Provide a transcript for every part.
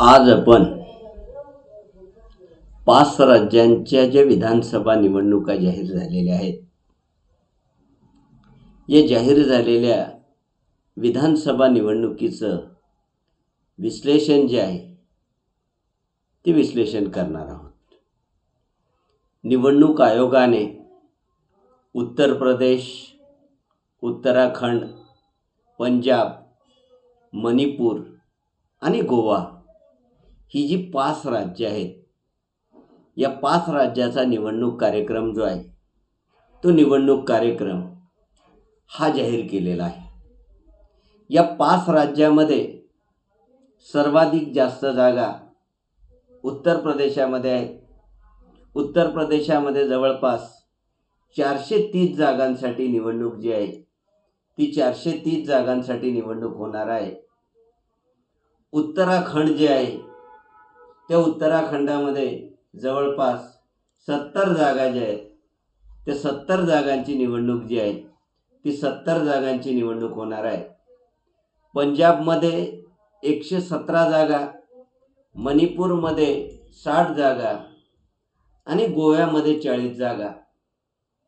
आज आपण पाच राज्यांच्या ज्या विधानसभा निवडणुका जाहीर झालेल्या आहेत या जाहीर झालेल्या विधानसभा निवडणुकीचं विश्लेषण जे आहे ते विश्लेषण करणार आहोत. निवडणूक आयोगाने उत्तर प्रदेश उत्तराखंड पंजाब मणिपूर आणि गोवा ही जी पाच राज्य आहेत या पाच राज्याचा निवडणूक कार्यक्रम जो आहे तो निवडणूक कार्यक्रम हा जाहीर केलेला आहे. या पाच राज्यामध्ये सर्वाधिक जास्त जागा उत्तर प्रदेशामध्ये आहेत. उत्तर प्रदेशामध्ये जवळपास चारशे तीस जागांसाठी निवडणूक जी आहे ती चारशे तीस जागांसाठी निवडणूक होणार आहे. उत्तराखंड जे आहे त्या उत्तराखंडामध्ये जवळपास सत्तर जागा ज्या आहेत त्या सत्तर जागांची निवडणूक जी आहे ती सत्तर जागांची निवडणूक होणार आहे. पंजाबमध्ये एकशे सतरा जागा मणिपूरमध्ये साठ जागा आणि गोव्यामध्ये चाळीस जागा.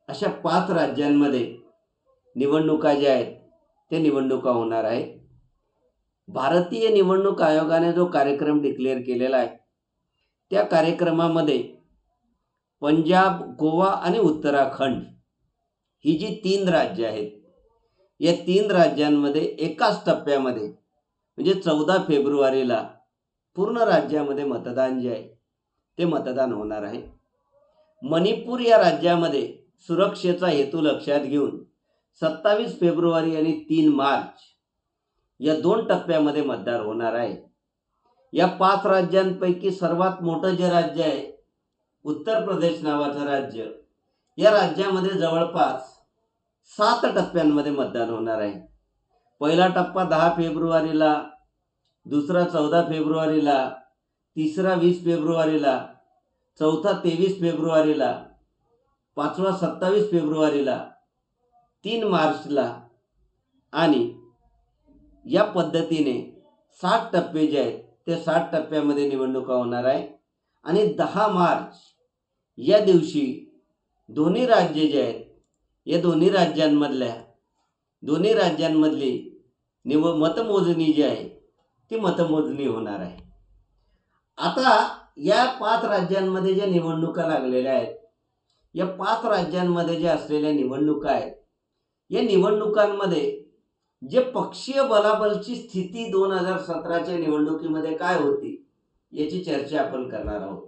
अशा पाच राज्यांमध्ये निवडणुका ज्या आहेत त्या निवडणुका होणार आहेत. भारतीय निवडणूक आयोगाने जो कार्यक्रम डिक्लेअर केलेला आहे त्या कार्यक्रमामध्ये पंजाब गोवा आणि उत्तराखंड ही जी तीन राज्य आहेत या तीन राज्यांमध्ये एकाच टप्प्यामध्ये म्हणजे चौदा फेब्रुवारीला पूर्ण राज्यामध्ये मतदान जे आहे ते मतदान होणार आहे. मणिपूर या राज्यामध्ये सुरक्षेचा हेतू लक्षात घेऊन सत्तावीस फेब्रुवारी आणि तीन मार्च या दोन टप्प्यामध्ये मतदान होणार आहे. या पाच राज्यांपैकी सर्वात मोठं जे राज्य आहे उत्तर प्रदेश नावाचं राज्य या राज्यामध्ये जवळपास सात टप्प्यांमध्ये मतदान होणार आहे. पहिला टप्पा दहा फेब्रुवारीला दुसरा चौदा फेब्रुवारीला तिसरा वीस फेब्रुवारीला चौथा तेवीस फेब्रुवारीला पाचवा सत्तावीस फेब्रुवारीला तीन मार्चला आणि या पद्धतीने सात टप्पे जे आहेत ते सात टप्प्यामध्ये निवडणुका होणार आहे. आणि दहा मार्च या दिवशी दोन्ही राज्ये जे आहेत या दोन्ही राज्यांमधल्या दोन्ही राज्यांमधली निव मतमोजणी जी आहे ती मतमोजणी होणार आहे. आता या पाच राज्यांमध्ये ज्या निवडणुका लागलेल्या आहेत या पाच राज्यांमध्ये ज्या असलेल्या निवडणुका आहेत या निवडणुकांमध्ये जे पक्षीय बलाबलची स्थिती दोन हजार सतराच्या निवडणुकीमध्ये काय होती याची चर्चा आपण करणार आहोत.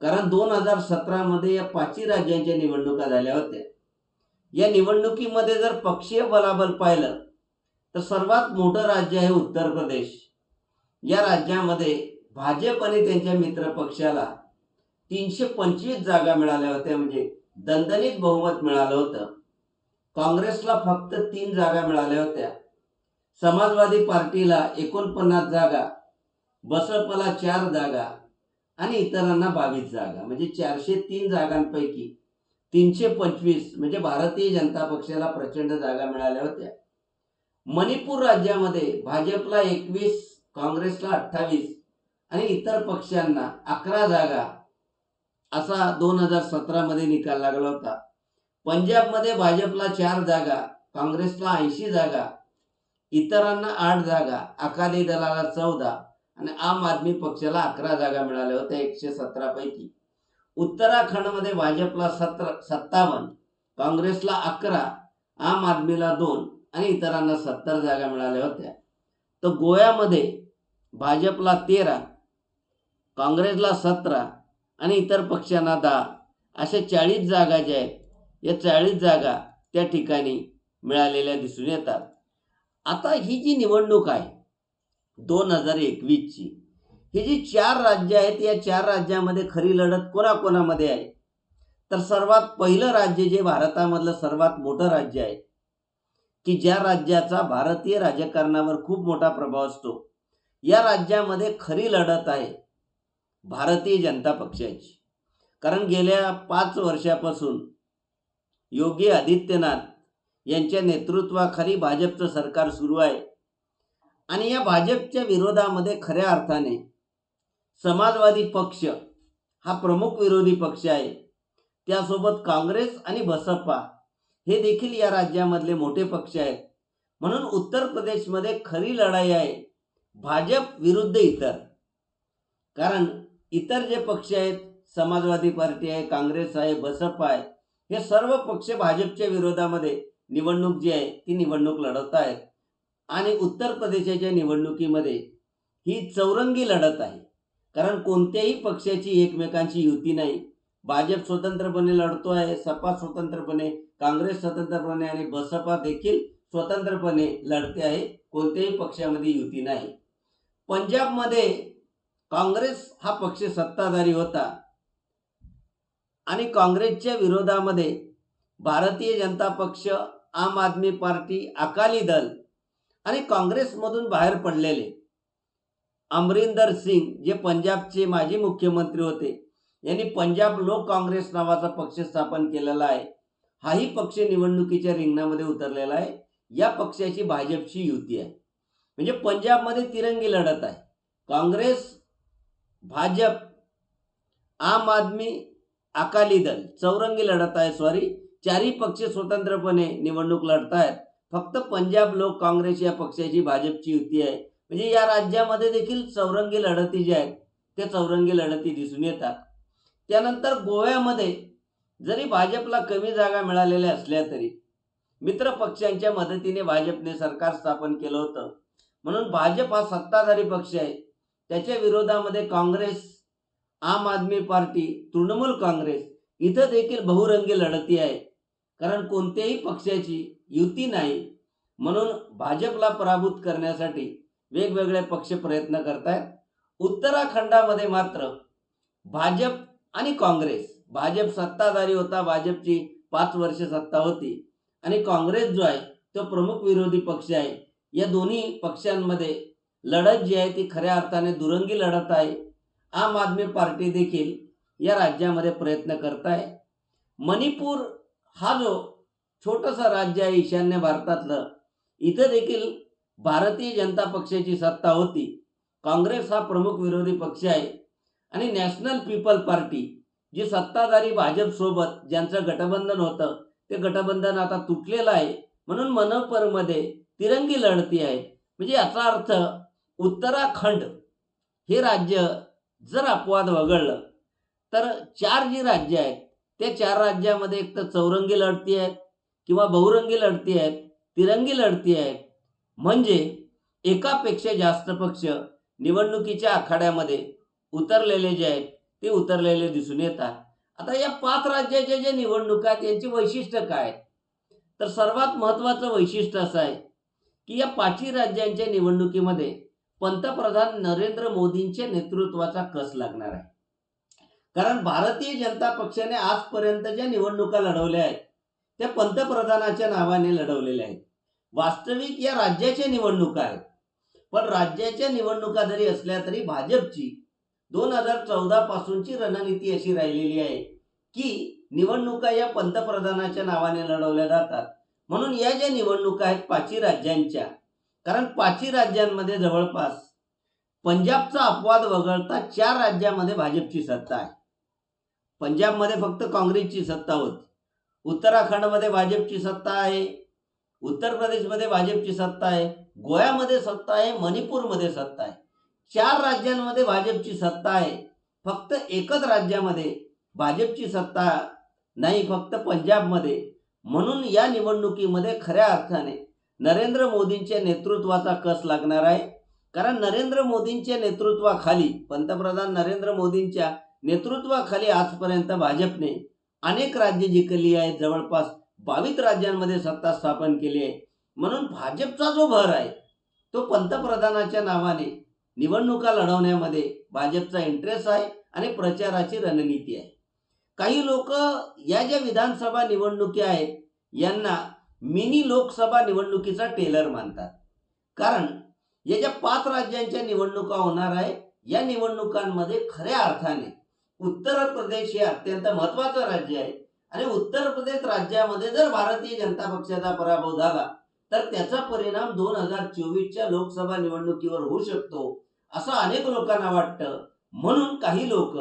कारण दोन हजार सतरामध्ये या पाचही राज्यांच्या निवडणुका झाल्या होत्या. या निवडणुकीमध्ये जर पक्षीय बलाबल पाहिलं तर सर्वात मोठं राज्य आहे उत्तर प्रदेश. या राज्यामध्ये भाजप आणि त्यांच्या मित्र पक्षाला तीनशे पंचवीस जागा मिळाल्या होत्या म्हणजे दणदणीत बहुमत मिळालं होतं. काँग्रेसला फक्त तीन जागा मिळाल्या होत्या. समाजवादी पार्टीला एकोणपन्नास जागा बसपला चार जागा आणि इतरांना बावीस जागा. म्हणजे चारशे तीन जागांपैकी तीनशे पंचवीस म्हणजे भारतीय जनता पक्षाला प्रचंड जागा मिळाल्या होत्या. मणिपूर राज्यामध्ये भाजपला एकवीस काँग्रेसला अठ्ठावीस आणि इतर पक्षांना अकरा जागा असा दोन हजार सतरामध्ये निकाल लागला होता. पंजाबमध्ये भाजपला चार जागा काँग्रेसला ऐंशी जागा इतरांना आठ जागा अकाली दलाला चौदा आणि आम आदमी पक्षाला अकरा जागा मिळाल्या होत्या एकशे सतरा पैकी. उत्तराखंडमध्ये भाजपला सतरा सत्तावन्न काँग्रेसला अकरा आम आदमीला दोन आणि इतरांना सत्तर जागा मिळाल्या होत्या. तर गोव्यामध्ये भाजपला तेरा काँग्रेसला सतरा आणि इतर पक्षांना दहा अशा चाळीस जागा ज्या आहेत या चाळीस जागा त्या ठिकाणी मिळालेल्या दिसून येतात. आता ही जी निवडणूक आहे दोन हजार एकवीसची ही जी चार राज्य आहेत या चार राज्यामध्ये खरी लढत कोणाकोणामध्ये आहे? तर सर्वात पहिलं राज्य जे भारतामधलं सर्वात मोठं राज्य आहे की ज्या राज्याचा भारतीय राजकारणावर खूप मोठा प्रभाव असतो या राज्यामध्ये खरी लढत आहे भारतीय जनता पक्षाची. कारण गेल्या पाच वर्षापासून योगी आदित्यनाथ यांच्या नेतृत्वाखाली भाजपचं सरकार सुरू आहे. आणि या भाजपच्या विरोधामध्ये खऱ्या अर्थाने समाजवादी पक्ष हा प्रमुख विरोधी पक्ष आहे. त्यासोबत काँग्रेस आणि बसपा हे देखील या राज्यामधले मोठे पक्ष आहेत. म्हणून उत्तर प्रदेशमध्ये खरी लढाई आहे भाजप विरुद्ध इतर. कारण इतर जे पक्ष आहेत समाजवादी पार्टी आहे काँग्रेस आहे बसपा आहे हे सर्व पक्ष भाजपच्या विरोधामध्ये निवडणूक जी आहे ती निवडणूक लढवत आहेत आणि उत्तर प्रदेशाच्या निवडणुकीमध्ये ही चौरंगी लढत आहे. कारण कोणत्याही पक्षाची एकमेकांची युती नाही. भाजप स्वतंत्रपणे लढतो आहे सपा स्वतंत्रपणे काँग्रेस स्वतंत्रपणे आणि बसपा देखील स्वतंत्रपणे लढते आहे. कोणत्याही पक्षामध्ये युती नाही. पंजाबमध्ये काँग्रेस हा पक्ष सत्ताधारी होता. आणि काँग्रेसच्या विरोधामध्ये भारतीय जनता पक्ष आम आदमी पार्टी अकाली दल आणि काँग्रेसमधून बाहेर पडलेले. अमरिंदर सिंग जे पंजाबचे माजी मुख्यमंत्री होते यांनी पंजाब लोक काँग्रेस नावाचा पक्ष स्थापन केलेला आहे. हाही पक्ष निवडणुकीच्या रिंगणामध्ये उतरलेला आहे. या पक्षाची भाजपची युती आहे. म्हणजे पंजाबमध्ये तिरंगी लढत आहे. काँग्रेस भाजप आम आदमी अकाली दल चौरंगी लढत आहे सॉरी चारही पक्ष स्वतंत्रपणे निवडणूक लढत आहेत फक्त पंजाब लोक काँग्रेस या पक्षाची भाजपची युती आहे. म्हणजे या राज्यामध्ये देखील चौरंगी लढती ज्या आहेत त्या चौरंगी लढती दिसून येतात. त्यानंतर गोव्यामध्ये जरी भाजपला कमी जागा मिळालेल्या असल्या तरी मित्र पक्षांच्या मदतीने भाजपने सरकार स्थापन केलं होतं. म्हणून भाजप हा सत्ताधारी पक्ष आहे. त्याच्या विरोधामध्ये काँग्रेस आम आदमी पार्टी तृणमूल काँग्रेस इथं देखील बहुरंगी लढती आहे कारण कोणत्याही पक्षाची युती नाही. म्हणून भाजपला पराभूत करण्यासाठी वेगवेगळे पक्ष प्रयत्न करत आहेत उत्तराखंडामध्ये मात्र भाजप आणि काँग्रेस भाजप सत्ताधारी होता भाजपची पाच वर्ष सत्ता होती. आणि काँग्रेस जो आहे तो प्रमुख विरोधी पक्ष आहे. या दोन्ही पक्षांमध्ये लढत जी आहे ती खऱ्या अर्थाने दुरंगी लढत आहे. आम आदमी पार्टी देखील या राज्यामध्ये प्रयत्न करत आहे मणिपूर हा जो छोटंसं राज्य आहे ईशान्य भारतातलं इथं देखील भारतीय जनता पक्षाची सत्ता होती. काँग्रेस हा प्रमुख विरोधी पक्ष आहे. आणि नॅशनल पीपल पार्टी जी सत्ताधारी भाजपसोबत ज्यांचं गठबंधन होतं ते गठबंधन आता तुटलेलं आहे. म्हणून मनपरमध्ये तिरंगी लढती आहे. म्हणजे याचा अर्थ उत्तराखंड हे राज्य जर अपवाद वगळलं तर चार जी राज्य आहेत त्या चार राज्यामध्ये एक तर चौरंगी लढती आहेत किंवा बहुरंगी लढती आहेत तिरंगी लढती आहेत. म्हणजे एकापेक्षा जास्त पक्ष निवडणुकीच्या आखाड्यामध्ये उतरलेले जे आहेत ते उतरलेले दिसून येतात. आता या पाच राज्याच्या ज्या निवडणुका आहेत यांची वैशिष्ट्य काय? तर सर्वात महत्त्वाचं वैशिष्ट्य असं आहे की या पाचही राज्यांच्या निवडणुकीमध्ये पंतप्रधान नरेंद्र मोदींच्या नेतृत्वाचा कस लागणार आहे? कारण भारतीय जनता पक्षाने आजपर्यंत ज्या निवडणुका लढवल्या आहेत. त्या पंतप्रधानाच्या नावाने लढवलेल्या आहेत. वास्तविक या राज्याच्या निवडणुका आहेत. पण राज्याच्या निवडणुका जरी असल्या तरी भाजपची दोन हजार चौदा पासूनची रणनीती अशी राहिलेली आहे की निवडणुका या पंतप्रधानाच्या नावाने लढवल्या जातात. म्हणून या ज्या निवडणुका आहेत पाचही राज्यांच्या कारण पाचही राज्यांमध्ये जवळपास पंजाबचा अपवाद वगळता चार राज्यामध्ये भाजपची सत्ता आहे. पंजाबमध्ये फक्त काँग्रेसची सत्ता होती. उत्तराखंडमध्ये भाजपची सत्ता आहे. उत्तर प्रदेशमध्ये भाजपची सत्ता आहे. गोव्यामध्ये सत्ता आहे. मणिपूरमध्ये सत्ता आहे. चार राज्यांमध्ये भाजपची सत्ता आहे. फक्त एकच राज्यामध्ये भाजपची सत्ता नाही फक्त पंजाबमध्ये. म्हणून या निवडणुकीमध्ये खऱ्या अर्थाने नरेंद्र मोदींच्या नेतृत्वाचा कस लागणार आहे? कारण नरेंद्र मोदींच्या नेतृत्वाखाली पंतप्रधान नरेंद्र मोदींच्या नेतृत्वाखाली आजपर्यंत भाजपने अनेक राज्ये जिंकली आहेत. जवळपास बावीस राज्यांमध्ये सत्ता स्थापन केली आहे. म्हणून भाजपचा जो भर आहे तो पंतप्रधानाच्या नावाने निवडणुका लढवण्यामध्ये भाजपचा इंटरेस्ट आहे आणि प्रचाराची रणनीती आहे. काही लोक या ज्या विधानसभा निवडणुकी आहेत यांना मिनी लोकसभा निवडणुकीचा टेलर मानतात. कारण या ज्या पाच राज्यांच्या निवडणुका होणार आहे या निवडणुकांमध्ये खऱ्या अर्थाने उत्तर प्रदेश हे अत्यंत महत्वाचं राज्य आहे. आणि उत्तर प्रदेश राज्यामध्ये जर भारतीय जनता पक्षाचा पराभव झाला तर त्याचा परिणाम दोन हजार चोवीसच्या लोकसभा निवडणुकीवर होऊ शकतो असं अनेक लोकांना वाटतं. म्हणून काही लोक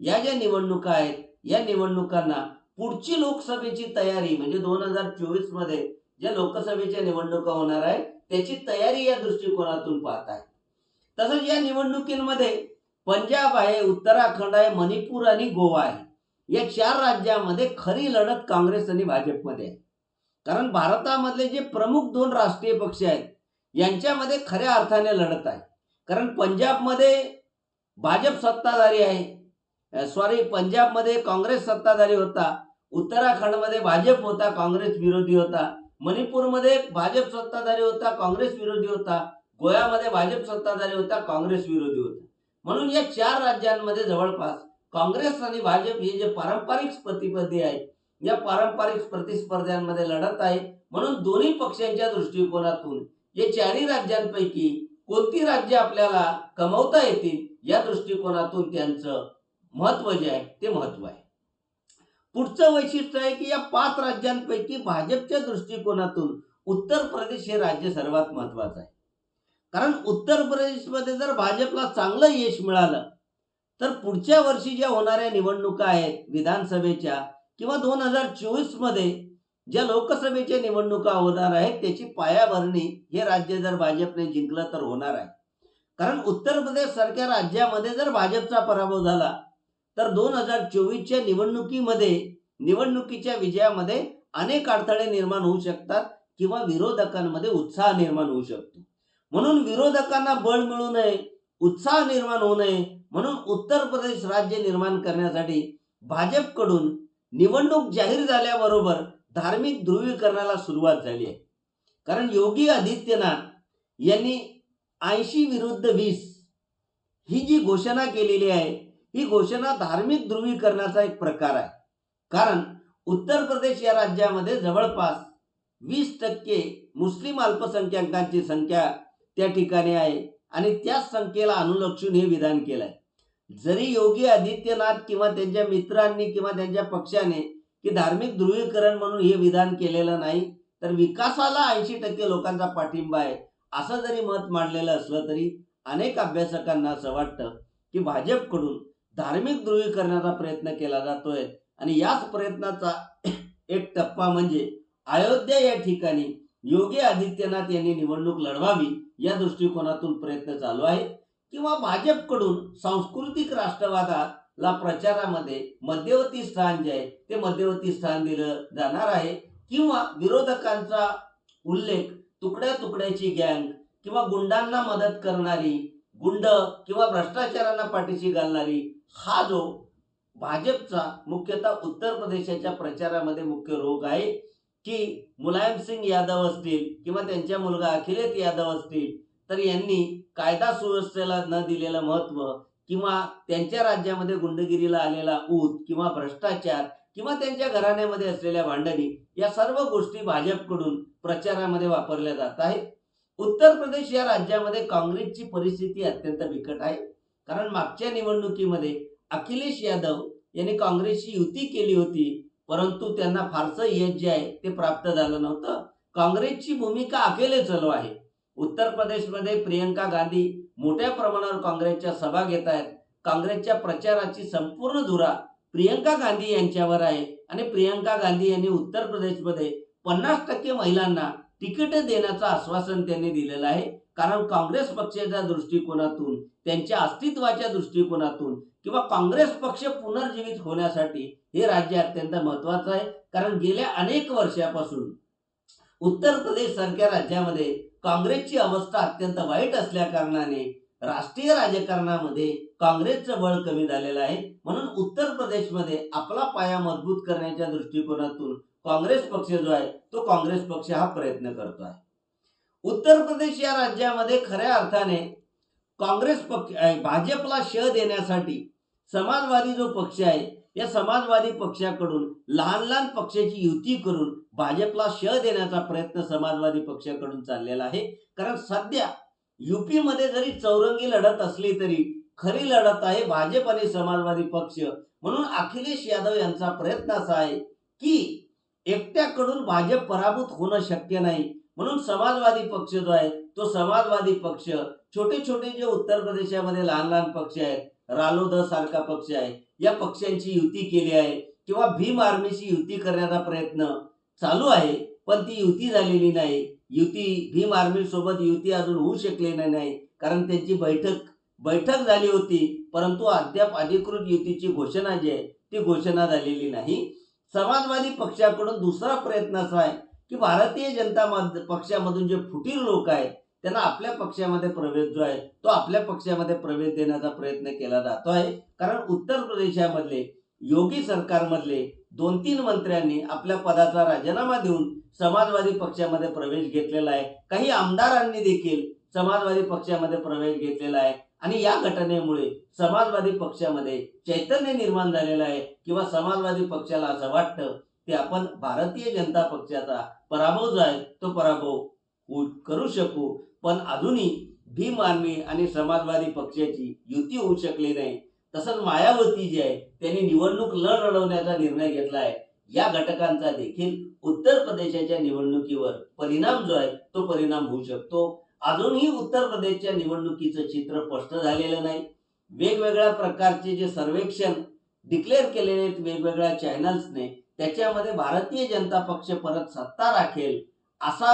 या ज्या निवडणुका आहेत या निवडणुकांना पुढची लोकसभेची तयारी म्हणजे दोन हजार चोवीसमध्ये ज्या लोकसभेच्या निवडणुका होणार आहे त्याची तयारी या दृष्टिकोनातून पाहत आहे. तसंच या निवडणुकीमध्ये पंजाब आहे उत्तराखंड आहे मणिपूर आणि गोवा आहे. या चार राज्यामध्ये खरी लढत काँग्रेस आणि भाजपमध्ये आहे. कारण भारतामधले जे प्रमुख दोन राष्ट्रीय पक्ष आहेत यांच्यामध्ये खऱ्या अर्थाने लढत आहे. कारण पंजाबमध्ये भाजप सत्ताधारी आहे. सॉरी पंजाबमध्ये काँग्रेस सत्ताधारी होता. उत्तराखंडमध्ये भाजप होता काँग्रेस विरोधी होता. मणिपूरमध्ये भाजप सत्ताधारी होता काँग्रेस विरोधी होता. गोव्यामध्ये भाजप सत्ताधारी होता काँग्रेस विरोधी होता. म्हणून या चार राज्यांमध्ये जवळपास काँग्रेस आणि भाजप हे जे पारंपरिक प्रतिस्पर्धी आहेत या पारंपरिक प्रतिस्पर्ध्यांमध्ये लढत आहे. म्हणून दोन्ही पक्षांच्या दृष्टिकोनातून या चारही राज्यांपैकी कोणती राज्य आपल्याला कमवता येतील या दृष्टिकोनातून त्यांचं महत्त्व जे आहे ते महत्त्व आहे. पुढचं वैशिष्ट्य आहे की या पाच राज्यांपैकी भाजपच्या दृष्टिकोनातून उत्तर प्रदेश हे राज्य सर्वात महत्वाचं आहे. कारण उत्तर प्रदेशमध्ये जर भाजपला चांगलं यश मिळालं तर पुढच्या वर्षी ज्या होणाऱ्या निवडणुका आहेत विधानसभेच्या किंवा दोन हजार चोवीसमध्ये ज्या लोकसभेच्या निवडणुका होणार आहेत त्याची पायाभरणी हे राज्य जर भाजपने जिंकलं तर होणार आहे. कारण उत्तर प्रदेश सारख्या राज्यामध्ये जर भाजपचा पराभव झाला तर दोन हजार चोवीसच्या निवडणुकीमध्ये निवडणुकीच्या विजयामध्ये अनेक अडथळे निर्माण होऊ शकतात किंवा विरोधकांमध्ये उत्साह निर्माण होऊ शकतो. म्हणून विरोधकांना बळ मिळू नये उत्साह निर्माण होऊ नये म्हणून उत्तर प्रदेश राज्य निर्माण करण्यासाठी भाजपकडून निवडणूक जाहीर झाल्याबरोबर धार्मिक ध्रुवीकरणाला सुरुवात झाली आहे. कारण योगी आदित्यनाथ यांनी ऐंशी विरुद्ध वीस ही जी घोषणा केलेली आहे ही घोषणा धार्मिक ध्रुवीकरणाचा एक प्रकार आहे. कारण उत्तर प्रदेश या राज्यामध्ये जवळपास वीस टक्के मुस्लिम अल्पसंख्याकांची संख्या त्या ठिकाणी आहे आणि त्याच संख्येला अनुलक्षून हे विधान केलं आहे जरी योगी आदित्यनाथ किंवा त्यांच्या मित्रांनी किंवा त्यांच्या पक्षाने की धार्मिक ध्रुवीकरण म्हणून हे विधान केलेलं नाही तर विकासाला ऐंशी टक्के लोकांचा पाठिंबा आहे असं जरी मत मांडलेलं असलं तरी अनेक अभ्यासकांना असं वाटतं की भाजपकडून धार्मिक ध्रुवीकरणाचा प्रयत्न केला जातोय. आणि याच प्रयत्नाचा एक टप्पा म्हणजे अयोध्या या ठिकाणी योगी आदित्यनाथ यांनी निवडणूक लढवावी या दृष्टिकोनातून प्रयत्न चालू आहे किंवा भाजपकडून सांस्कृतिक राष्ट्रवादाला प्रचारामध्ये मध्यवर्ती स्थान जे आहे ते मध्यवर्ती स्थान दिलं जाणार आहे. किंवा विरोधकांचा उल्लेख तुकड्या तुकड्याची गँग किंवा गुंडांना मदत करणारी गुंड किंवा भ्रष्टाचारांना पाठीशी घालणारी हा जो भाजपचा मुख्यतः उत्तर प्रदेशाच्या प्रचारामध्ये मुख्य रोग आहे की मुलायम सिंग यादव असतील किंवा त्यांच्या मुलगा अखिलेश यादव असतील तर यांनी कायदा सुव्यवस्थेला न दिलेलं महत्त्व किंवा त्यांच्या राज्यामध्ये गुंडगिरीला आलेला ऊत किंवा भ्रष्टाचार किंवा त्यांच्या घराण्यामध्ये असलेल्या भांडणी या सर्व गोष्टी भाजपकडून प्रचारामध्ये वापरल्या जात आहेत. उत्तर प्रदेश या राज्यामध्ये काँग्रेसची परिस्थिती अत्यंत बिकट आहे. कारण मागच्या निवडणुकीमध्ये अखिलेश यादव यांनी काँग्रेसची युती केली होती परंतु त्यांना फारसं यश जे आहे ते प्राप्त झालं नव्हतं. काँग्रेसची भूमिका अकेले चालू आहे. उत्तर प्रदेशमध्ये प्रियंका गांधी मोठ्या प्रमाणावर काँग्रेसच्या सभा घेत आहेत. काँग्रेसच्या प्रचाराची संपूर्ण धुरा प्रियंका गांधी यांच्यावर आहे. आणि प्रियंका गांधी यांनी उत्तर प्रदेशमध्ये पन्नास टक्के महिलांना तिकीट देण्याचं आश्वासन त्यांनी दिलेलं आहे. कारण काँग्रेस पक्षाच्या दृष्टिकोनातून त्यांच्या अस्तित्वाच्या दृष्टिकोनातून किंवा काँग्रेस पक्ष पुनर्जीवित होण्यासाठी हे राज्य अत्यंत महत्वाचं आहे. कारण गेल्या अनेक वर्षापासून उत्तर प्रदेश सारख्या राज्यामध्ये काँग्रेसची अवस्था अत्यंत वाईट असल्या कारणाने राष्ट्रीय राजकारणामध्ये काँग्रेसचं बळ कमी झालेलं आहे. म्हणून उत्तर प्रदेशमध्ये आपला पाया मजबूत करण्याच्या दृष्टिकोनातून काँग्रेस पक्ष जो आहे तो काँग्रेस पक्ष हा प्रयत्न करतो आहे उत्तर प्रदेश या राज्यामध्ये खऱ्या अर्थाने काँग्रेस पक्ष भाजपला श देण्यासाठी समाजवादी जो पक्ष आहे या समाजवादी पक्षाकडून लहान लहान पक्षाची युती करून भाजपला श देण्याचा प्रयत्न समाजवादी पक्षाकडून चाललेला आहे. कारण सध्या युपीमध्ये जरी चौरंगी लढत असली तरी खरी लढत आहे भाजप आणि समाजवादी पक्ष. म्हणून अखिलेश यादव यांचा प्रयत्न असा आहे की एकट्याकडून भाजप पराभूत होणं शक्य नाही. म्हणून समाजवादी पक्ष जो आहे तो समाजवादी पक्ष छोटे छोटे जे उत्तर प्रदेशामध्ये लहान लहान पक्ष आहेत रालोद सारखा पक्ष आहे या पक्षांची युती केली आहे किंवा भीम आर्मीशी युती करण्याचा प्रयत्न चालू आहे पण ती युती झालेली नाही. युती भीम आर्मी सोबत युती अजून होऊ शकलेली नाही कारण त्यांची बैठक बैठक झाली होती परंतु अद्याप अधिकृत युतीची घोषणा जी आहे ती घोषणा झालेली नाही. समाजवादी पक्षाकडून दुसरा प्रयत्न असा आहे की भारतीय जनता पक्षामधून जे फुटीर लोक आहेत त्यांना आपल्या पक्षामध्ये प्रवेश जो आहे तो आपल्या पक्षामध्ये प्रवेश देण्याचा प्रयत्न केला जातो आहे. कारण उत्तर प्रदेशामधले योगी सरकारमधले दोन तीन मंत्र्यांनी आपल्या पदाचा राजीनामा देऊन समाजवादी पक्षामध्ये प्रवेश घेतलेला आहे. काही आमदारांनी देखील समाजवादी पक्षामध्ये प्रवेश घेतलेला आहे. आणि या घटनेमुळे समाजवादी पक्षामध्ये चैतन्य निर्माण झालेलं आहे किंवा समाजवादी पक्षाला असं वाटतं की आपण भारतीय जनता पक्षाचा पराभव जो आहे तो पराभव करू शकू. पण अजूनही भीम आर्मी आणि समाजवादी पक्षाची युती होऊ शकली नाही. तसंच मायावती जी आहे त्यांनी निवडणूक न लढवण्याचा निर्णय घेतला आहे. या घटकांचा देखील उत्तर प्रदेशाच्या निवडणुकीवर परिणाम जो आहे तो परिणाम होऊ शकतो. अजूनही उत्तर प्रदेशच्या निवडणुकीचं चित्र स्पष्ट झालेलं नाही. वेगवेगळ्या प्रकारचे जे सर्वेक्षण डिक्लेअर केलेले आहेत वेगवेगळ्या चॅनल्सने त्याच्यामध्ये भारतीय जनता पक्ष परत सत्ता राखेल असा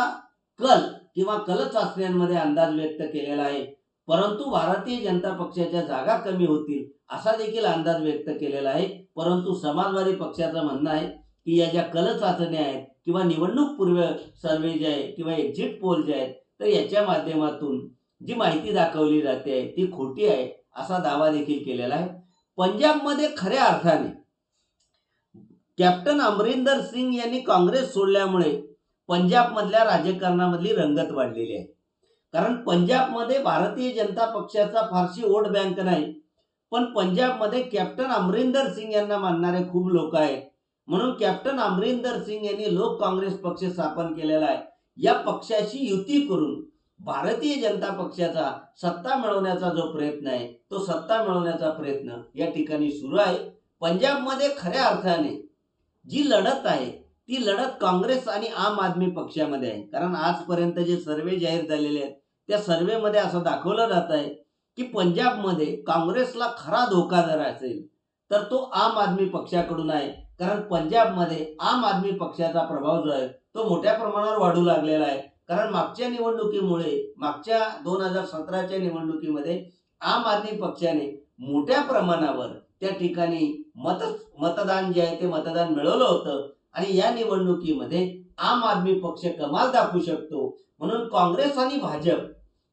कल किंवा कल चाचण्यांमध्ये अंदाज व्यक्त केलेला आहे. परंतु भारतीय जनता पक्षाच्या जागा कमी होतील असा देखील अंदाज व्यक्त केलेला आहे. परंतु समाजवादी पक्षाचं म्हणणं आहे की या ज्या कल चाचण्या आहेत किंवा निवडणूक पूर्व सर्वे जे आहे किंवा एक्झिट पोल जे आहेत तर याच्या माध्यमातून जी माहिती दाखवली जाते आहे ती खोटी आहे असा दावा देखील केलेला आहे. पंजाबमध्ये खऱ्या अर्थाने कॅप्टन अमरिंदर सिंग यांनी काँग्रेस सोडल्यामुळे पंजाबमधल्या राजकारणामधली रंगत वाढलेली आहे. कारण पंजाबमध्ये भारतीय जनता पक्षाचा फारशी वोट बँक नाही पण पंजाबमध्ये कॅप्टन अमरिंदर सिंग यांना मानणारे खूप लोक आहेत. म्हणून कॅप्टन अमरिंदर सिंग यांनी लोक काँग्रेस पक्ष स्थापन केलेला आहे. या पक्षाशी युती करून भारतीय जनता पक्षाचा सत्ता मिळवण्याचा जो प्रयत्न आहे तो सत्ता मिळवण्याचा प्रयत्न या ठिकाणी सुरू आहे. पंजाबमध्ये खऱ्या अर्थाने जी लढत आहे ती लढत काँग्रेस आणि आम आदमी पक्षामध्ये आहे. कारण आजपर्यंत जे सर्वे जाहीर झालेले आहेत त्या सर्वेमध्ये असं दाखवलं जात आहे की पंजाबमध्ये काँग्रेसला खरा धोका जर असेल तर तो आम आदमी पक्षाकडून आहे. कारण पंजाबमध्ये आम आदमी पक्षाचा प्रभाव जो आहे तो मोठ्या प्रमाणावर वाढू लागलेला आहे. कारण मागच्या निवडणुकीमुळे मागच्या दोन हजार सतराच्या निवडणुकीमध्ये आम आदमी पक्षाने मोठ्या प्रमाणावर त्या ठिकाणी मत मतदान जे आहे ते मतदान मिळवलं होतं. आणि या निवडणुकीमध्ये आम आदमी पक्ष कमाल दाखवू शकतो. म्हणून काँग्रेस आणि भाजप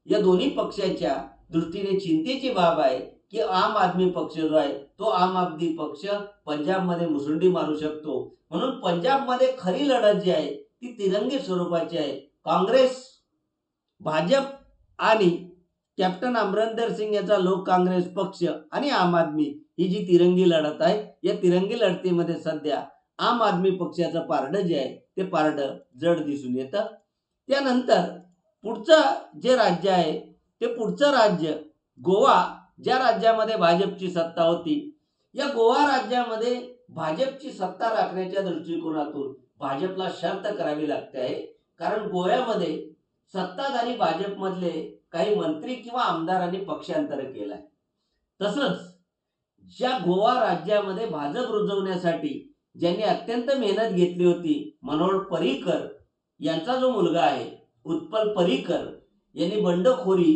या दोन्ही पक्षाच्या दृष्टीने चिंतेची बाब आहे की आम आदमी पक्ष जो आहे तो आम आदमी पक्ष पंजाबमध्ये मुसंडी मारू शकतो. म्हणून पंजाबमध्ये खरी लढत जी आहे ती तिरंगी स्वरूपाची आहे. काँग्रेस भाजप आणि कॅप्टन अमरिंदर सिंग याचा लोक काँग्रेस पक्ष आणि आम आदमी ही जी तिरंगी लढत आहे या तिरंगी लढतीमध्ये सध्या आम आदमी पक्षाचं पारडं जे आहे ते पारडं जड दिसून येतं. त्यानंतर पुढचं जे राज्य आहे ते पुढचं राज्य गोवा. ज्या राज्यामध्ये भाजपची सत्ता होती या गोवा राज्यामध्ये भाजपची सत्ता राखण्याच्या दृष्टिकोनातून भाजपला शर्त करावी लागते आहे. कारण गोव्यामध्ये सत्ताधारी भाजपमधले काही मंत्री किंवा आमदारांनी पक्षांतर केलाय. तसंच ज्या गोवा राज्यामध्ये भाजप रुजवण्यासाठी ज्यांनी अत्यंत मेहनत घेतली होती मनोहर पर्रिकर यांचा जो मुलगा आहे उत्पल पर्रिकर यांनी बंडखोरी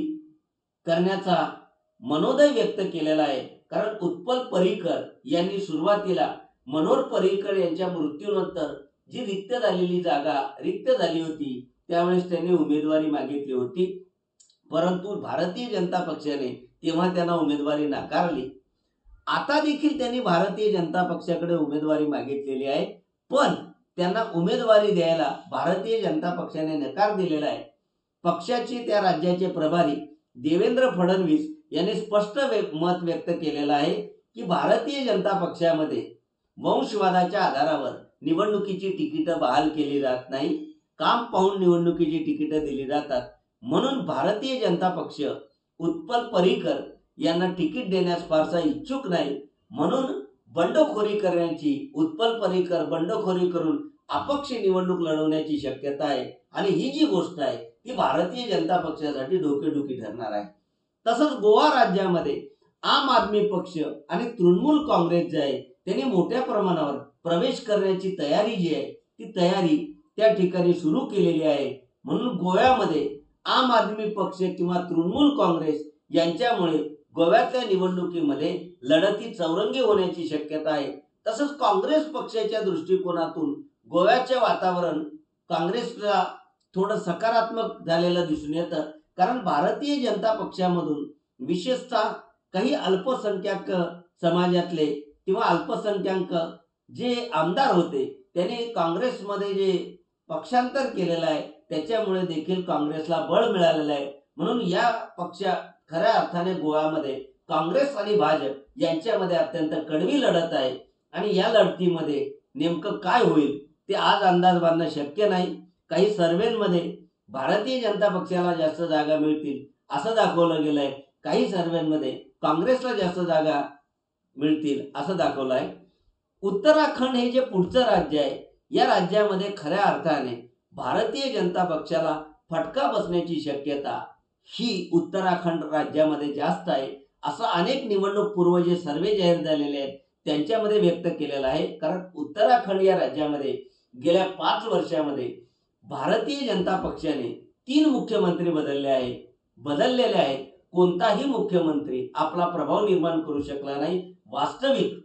करण्याचा मनोदय व्यक्त केलेला आहे. कारण उत्पल पर्रिकर यांनी सुरुवातीला मनोहर पर्रिकर यांच्या मृत्यूनंतर जी रिक्त झालेली जागा रिक्त झाली होती त्यावेळेस त्यांनी उमेदवारी मागितली होती. परंतु भारतीय जनता पक्षाने तेव्हा त्यांना उमेदवारी नाकारली. आता देखील त्यांनी भारतीय जनता पक्षाकडे उमेदवारी मागितलेली आहे. पण त्यांना उमेदवारी द्यायला भारतीय जनता पक्षाने नकार दिलेला आहे. पक्षाचे त्या राज्याचे प्रभारी देवेंद्र फडणवीस यांनी स्पष्ट मत व्यक्त केलेलं आहे की भारतीय जनता पक्षामध्ये वंशवादाच्या आधारावर निवडणुकीची तिकीटं बहाल केली जात नाही काम पाहून निवडणुकीची तिकीटं दिली जातात. म्हणून भारतीय जनता पक्ष उत्पल परिकर यांना तिकीट देण्यास फारसा इच्छुक नाही. म्हणून बंडखोरी करण्याची उत्पल परिकर बंडखोरी करून अपक्ष निवडणूक लढवण्याची शक्यता आहे. आणि ही जी गोष्ट आहे ती भारतीय जनता पक्षासाठी डोकेडोकी ठरणार आहे. तसंच गोवा राज्यामध्ये आम आदमी पक्ष आणि तृणमूल काँग्रेस जे आहे त्यांनी मोठ्या प्रमाणावर प्रवेश करण्याची तयारी जी आहे ती तयारी त्या ठिकाणी सुरू केलेली आहे. म्हणून गोव्यामध्ये आम आदमी पक्ष किंवा तृणमूल काँग्रेस यांच्यामुळे गोव्यातल्या निवडणुकीमध्ये लढती चौरंगी होण्याची शक्यता आहे. तसंच काँग्रेस पक्षाच्या दृष्टिकोनातून गोव्याचे वातावरण काँग्रेसला थोडं सकारात्मक झालेलं दिसून येतं. कारण भारतीय जनता पक्षामधून विशेषतः काही अल्पसंख्याक समाजातले किंवा अल्पसंख्याक जे आमदार होते त्यांनी काँग्रेसमध्ये जे पक्षांतर केलेलं आहे त्याच्यामुळे देखील काँग्रेसला बळ मिळालेलं आहे. म्हणून या पक्षा खऱ्या अर्थाने गोव्यामध्ये काँग्रेस आणि भाजप यांच्यामध्ये अत्यंत कडवी लढत आहे. आणि या लढतीमध्ये नेमकं काय होईल ते आज अंदाज बांधणं शक्य नाही. काही सर्वेमध्ये भारतीय जनता पक्षाला जास्त जागा मिळतील असं दाखवलं गेलंय. काही सर्वेमध्ये काँग्रेसला जास्त जागा मिळतील असं दाखवलं आहे उत्तराखंड हे जे पुढचं राज्य आहे या राज्यामध्ये खऱ्या अर्थाने भारतीय जनता पक्षाला फटका बसण्याची शक्यता ही उत्तराखंड राज्यामध्ये जास्त आहे असं अनेक निवडणूक पूर्व जे सर्वे जाहीर झालेले आहेत त्यांच्यामध्ये व्यक्त केलेलं आहे. कारण उत्तराखंड या राज्यामध्ये गेल्या पाच वर्षामध्ये भारतीय जनता पक्षाने तीन मुख्यमंत्री बदलले आहे बदललेले आहेत. कोणताही मुख्यमंत्री आपला प्रभाव निर्माण करू शकला नाही. वास्तविक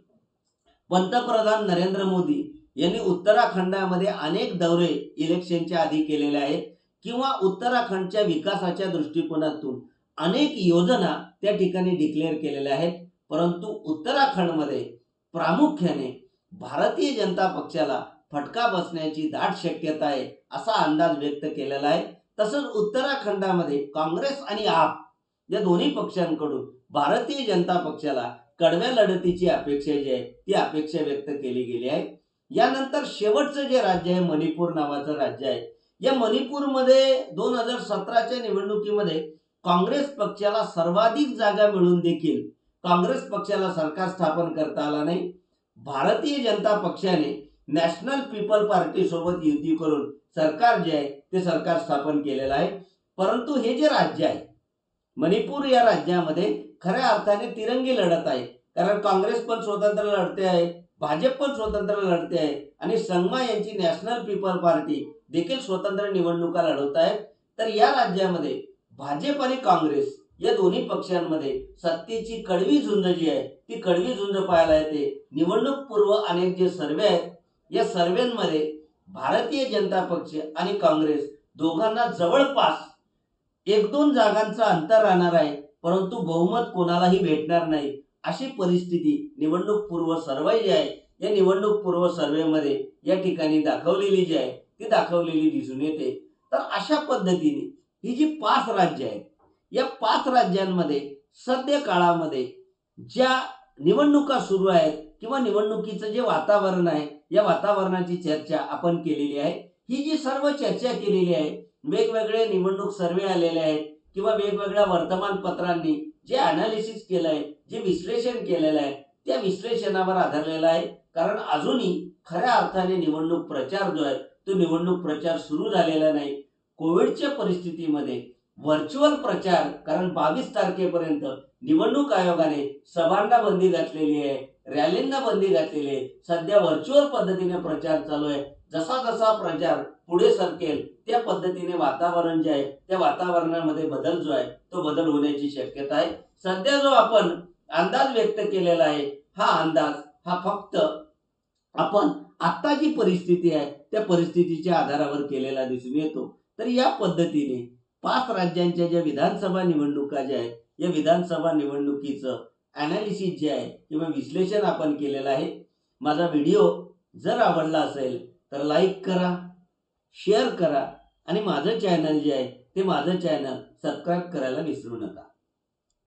पंतप्रधान नरेंद्र मोदी यांनी उत्तराखंडामध्ये अनेक दौरे इलेक्शनच्या आधी केलेले आहेत किंवा उत्तराखंडच्या विकासाच्या दृष्टिकोनातून अनेक योजना त्या ठिकाणी डिक्लेअर केलेल्या आहेत. परंतु उत्तराखंडमध्ये प्रामुख्याने भारतीय जनता पक्षाला फटका बसण्याची दाट शक्यता आहे असा अंदाज व्यक्त केलेला आहे. तसंच उत्तराखंडामध्ये काँग्रेस आणि आप या दोन्ही पक्षांकडून भारतीय जनता पक्षाला कडव्या लढतीची अपेक्षा जी आहे ती अपेक्षा व्यक्त केली गेली आहे. यानंतर शेवटचं जे राज्य आहे मणिपूर नावाचं राज्य आहे. या मणिपूरमध्ये दोन हजार सतराच्या निवडणुकीमध्ये काँग्रेस पक्षाला सर्वाधिक जागा मिळून देखील काँग्रेस पक्षाला सरकार स्थापन करता आला नाही. भारतीय जनता पक्षाने नॅशनल पीपल पार्टी सोबत युती करून सरकार जे आहे ते सरकार स्थापन केलेलं आहे. परंतु हे जे राज्य आहे मणिपूर या राज्यामध्ये खऱ्या अर्थाने तिरंगी लढत आहे. कारण काँग्रेस पण स्वतंत्र लढते आहे भाजप पण स्वतंत्र लढते आहे आणि संगमा यांची नॅशनल पीपल पार्टी देखील स्वतंत्र निवडणुका लढवत आहेत तर या राज्यामध्ये भाजप आणि काँग्रेस या दोन्ही पक्षांमध्ये सत्तेची कडवी झुंज जी आहे ती कडवी झुंज पाहायला येते. निवडणूक पूर्व अनेक जे सर्वे आहेत या सर्वेमध्ये भारतीय जनता पक्ष आणि काँग्रेस दोघांना जवळपास एक दोन जागांचं अंतर राहणार आहे. परंतु बहुमत कोणालाही भेटणार नाही. अशी परिस्थिती निवडणूक पूर्व सर्वे जी आहे या निवडणूक पूर्व सर्वेमध्ये या ठिकाणी दाखवलेली जी आहे ती दाखवलेली दिसून येते. तर अशा पद्धतीने ही जी पाच राज्य आहेत या पाच राज्यांमध्ये सध्या काळामध्ये ज्या निवडणुका सुरू आहेत किंवा निवडणुकीचं जे वातावरण आहे या वातावरणाची चर्चा आपण केलेली आहे. ही जी सर्व चर्चा केलेली आहे वेगवेगळे निवडणूक सर्वे आलेले आहेत किंवा वेगवेगळ्या वर्तमानपत्रांनी जे अनालिसिस केलं आहे जे विश्लेषण केलेलं आहे त्या विश्लेषणावर आधारलेलं आहे. कारण अजूनही खऱ्या अर्थाने निवडणूक प्रचार जो आहे तो निवडणूक प्रचार सुरू झालेला नाही. कोविडच्या परिस्थितीमध्ये व्हर्च्युअल प्रचार कारण बावीस तारखेपर्यंत निवडणूक आयोगाने सभांना बंदी घातलेली आहे. रॅलींना बंदी घातलेली आहे. सध्या व्हर्च्युअल पद्धतीने प्रचार चालू आहे. जसा जसा प्रचार पुढे सरकेल त्या पद्धतीने वातावरण जे आहे त्या वातावरणामध्ये बदल जो आहे तो बदल होण्याची शक्यता आहे. सध्या जो आपण अंदाज व्यक्त केलेला आहे हा अंदाज हा फक्त आपण आत्ता जी परिस्थिती आहे त्या परिस्थितीच्या आधारावर केलेला दिसून येतो. तर या पद्धतीने पाच राज्यांच्या ज्या विधानसभा निवडणुका ज्या आहेत या विधानसभा निवडणुकीचं ॲनालिसिस जे आहे किंवा विश्लेषण आपण केलेलं आहे माझा व्हिडिओ जर आवडला असेल तर लाईक करा शेअर करा आणि माझं चॅनल जे आहे ते माझं चॅनल सबस्क्राईब करायला विसरू नका.